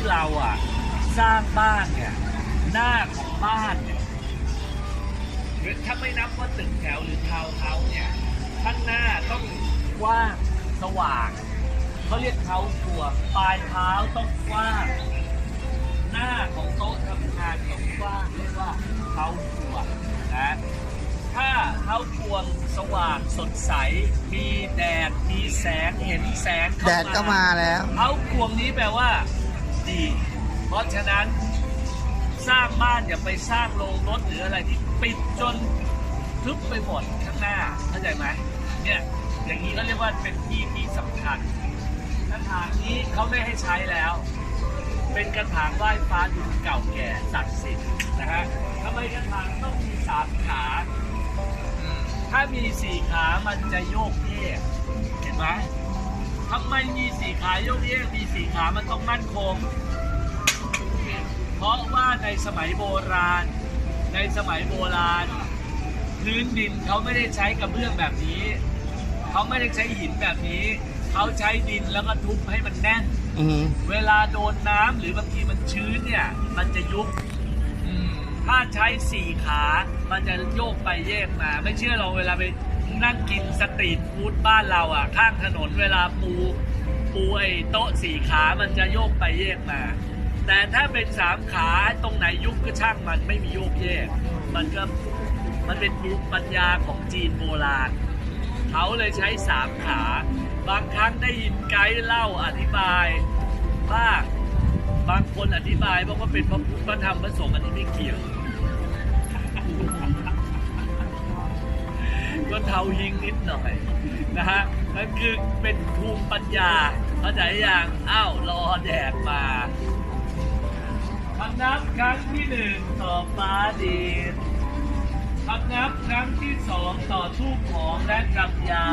ที่เราอะสร้างบ้านเนี่ยหน้าของบ้านเนี่ยหรือถ้าไม่นับว่าตึกแถวหรือทาวน์เฮาส์เนี่ยข้างหน้าต้องกว้างสว่างเขาเรียกเท้าครัวปลายเท้าต้องกว้างหน้าของโต๊ะทำงานต้องกว้างเรียกว่าเท้าครัวนะถ้าเท้าครัวสว่างสดใส มีแดดมีแสงเห็นแสงเข้าแดดก็มาแล้วเท้าครัวนี้แปลว่า ดี เพราะฉะนั้นสร้างบ้านอย่าไปสร้างโรงรถหรืออะไรที่ปิดจนทึบไปหมดข้างหน้าเข้าใจไหมเนี่ยอย่างนี้ก็เรียกว่าเป็นที่ที่สำคัญกระถางนี้เขาไม่ให้ใช้แล้ว เป็นกระถางไหว้ฟ้าดินเก่าแก่ศักดิ์สิทธิ์นะฮะทำไมกระถางต้องมีสามขาถ้ามีสี่ขามันจะโยกเยกเห็นไหม ทำไมมีสี่ขาโยกเยกมีสี่ขามันต้องมั่นคง เพราะว่าในสมัยโบราณ ในสมัยโบราณ พื้นดินเขาไม่ได้ใช้กระเบื้องแบบนี้ เขาไม่ได้ใช้หินแบบนี้ เขาใช้ดินแล้วก็ทุบให้มันแน่น อืมเวลาโดนน้ำหรือบางทีมันชื้นเนี่ย มันจะยุบ ถ้าใช้สี่ขา มันจะโยกไปแยกมา ไม่เชื่อเราเวลาไป นั่งกินสตรีทฟู้ดบ้านเราอะ ข้างถนนเวลาปู ปูไอ้โต๊ะสี่ขามันจะโยกไปแยกมา แต่ถ้าเป็นสามขาตรงไหนยุบก็ช่างมันไม่มีโยกแยก มันก็มันเป็นภูมิปัญญาของจีนโบราณ เขาเลยใช้สามขา บางครั้งได้ยินไกด์เล่าอธิบายบ้างบางคนอธิบายบอกว่าเป็นพระพุทธพระธรรมพระสงฆ์อันนี้ไม่เกี่ยวายิงนิดหน่อยนะฮะนั่นคือเป็นภูมิปัญญาเข้าใจยังอ้าวรอแดดมาคำนับครั้งที่หนึ่งต่อฟ้าดีดคำนับครั้งที่สองต่อทูบหอมและกับยา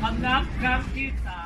คำนับครั้งที่สาม